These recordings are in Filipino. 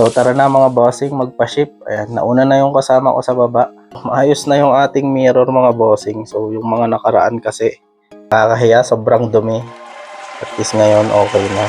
So tara na mga bossing, magpa-ship. Ayan, nauna na yung kasama ko sa baba. Maayos na yung ating mirror mga bossing. So yung mga nakaraan kasi kakahiya, sobrang dumi. At least ngayon okay na.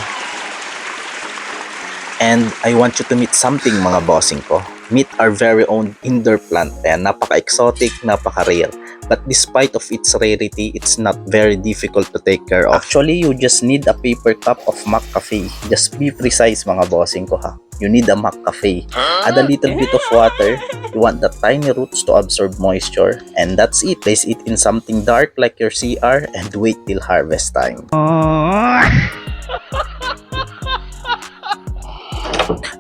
And I want you to meet something mga bossing ko. Meet our very own indoor plant. Ayan, napaka-exotic, napaka-rare. But despite of its rarity, it's not very difficult to take care of. Actually, you just need a paper cup of Mac Cafe. Just be precise mga bossing ko ha. You need a Mac Cafe. Add a little bit of water. You want the tiny roots to absorb moisture. And that's it. Place it in something dark like your CR and wait till harvest time.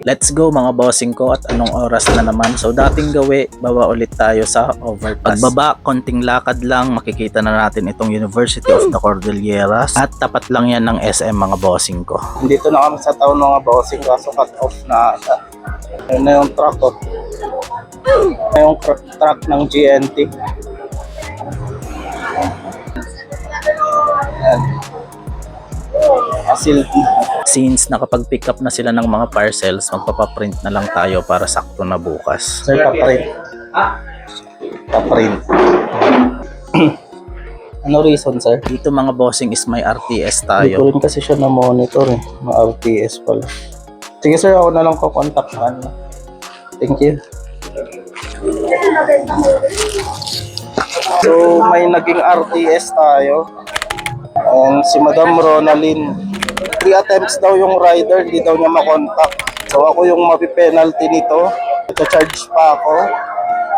Let's go mga bossing ko at anong oras na naman. So dating gawi, baba ulit tayo sa overpass. Pagbaba, konting lakad lang, makikita na natin itong University of the Cordilleras. At tapat lang yan ng SM mga bossing ko. Dito na kami sa town mga bossing kaso cut off na ata. Ayun na yung truck oh. Ayun na truck ng GNT. Ayan. Asil Since nakapag-pick up na sila ng mga parcels, magpapaprint na lang tayo para sakto na bukas. Sir, paprint. Paprint. ano reason, sir? Dito mga bossing is may RTS Hindi ko tayo. rin kasi siya na-monitor eh. Ma-RTS pala. Sige sir, ako na lang kukontaktan. Thank you. So, may naging RTS tayo. And si Madam Ronalyn. Three attempts daw yung rider, hindi daw niya makontak. So, ako yung mapipenalty nito. Ito charge pa ako.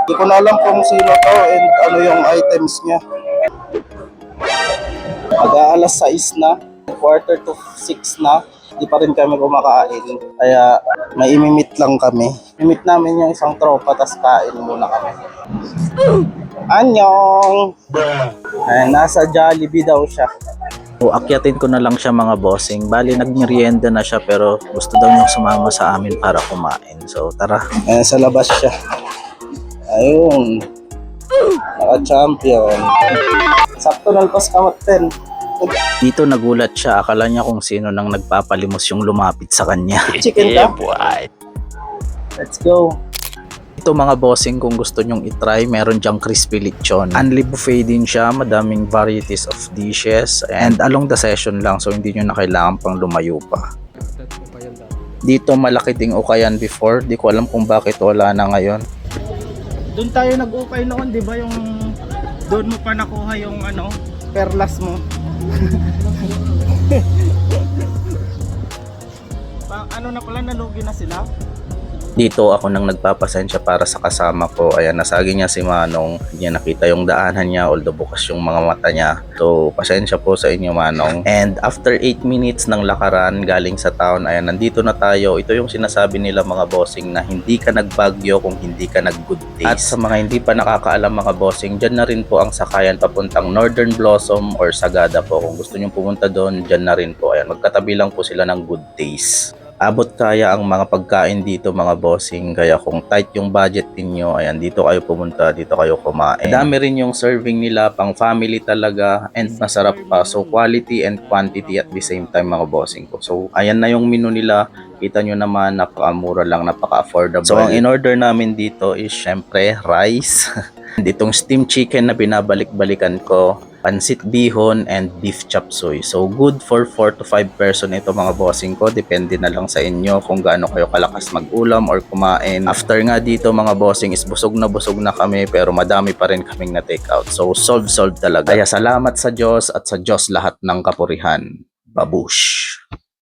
Hindi ko na alam kung sino to and ano yung items niya. Mag-aalas 6 na, quarter to 6 na, di pa rin kami kumakain. Kaya may imimit lang kami. Imit namin yung isang tropa, tas kain muna kami. Anyong! Ay, nasa Jollibee daw siya. O akyatin ko na lang siya mga bossing. Bali nagmerienda na siya pero gusto daw niyang sumama sa amin para kumain. So tara. Ayan, sa labas siya. Ayun. Naka-champion. Sakto nalpas kamot 10. Dito nagulat siya. Akala niya kung sino nang nagpapalimos yung lumapit sa kanya. Chicken ka? Let's go. Ito mga bossing kung gusto nyong itry, meron dyang crispy lechon. Unli buffet din siya, madaming varieties of dishes and along the session lang so hindi nyo na kailangan pang lumayo pa. Dito malaki ding ukayan before, di ko alam kung bakit wala na ngayon. Doon tayo nag-ukay noon, di ba? Yung doon mo pa nakuha yung ano, perlas mo. pa, ano na pala, nalugi na sila? Dito ako nang nagpapasensya para sa kasama ko. Ayan, nasagi niya si Manong. Hindi niya nakita yung daanan niya, although bukas yung mga mata niya. So, pasensya po sa inyo Manong. And after 8 minutes ng lakaran galing sa town, ayan, nandito na tayo. Ito yung sinasabi nila mga bossing na hindi ka nagbagyo kung hindi ka nag-good. At sa mga hindi pa nakakaalam mga bossing, dyan na rin po ang sakayan papuntang Northern Blossom or Sagada po. Kung gusto nyo pumunta doon, dyan na rin po. Ayan, magkatabi lang po sila ng good days abot kaya ang mga pagkain dito mga bossing? Kaya kung tight yung budget ninyo ayan dito kayo pumunta dito kayo kumain. Dami rin yung serving nila pang family talaga and masarap pa. So quality and quantity at the same time mga bossing ko. So ayan na yung menu nila. Kita nyo naman napakamura lang napaka affordable so ang in order namin dito is syempre rice. And itong steamed chicken na binabalik-balikan ko pansit bihon and beef chop suey. So good for 4 to 5 person ito mga bossing ko. Depende na lang sa inyo kung gaano kayo kalakas mag-ulam or kumain. After nga dito mga bossing is busog na busog na kami pero madami pa rin kaming na take out. So solve solve talaga. Kaya salamat sa Diyos at sa Diyos lahat ng kapurihan. Babush!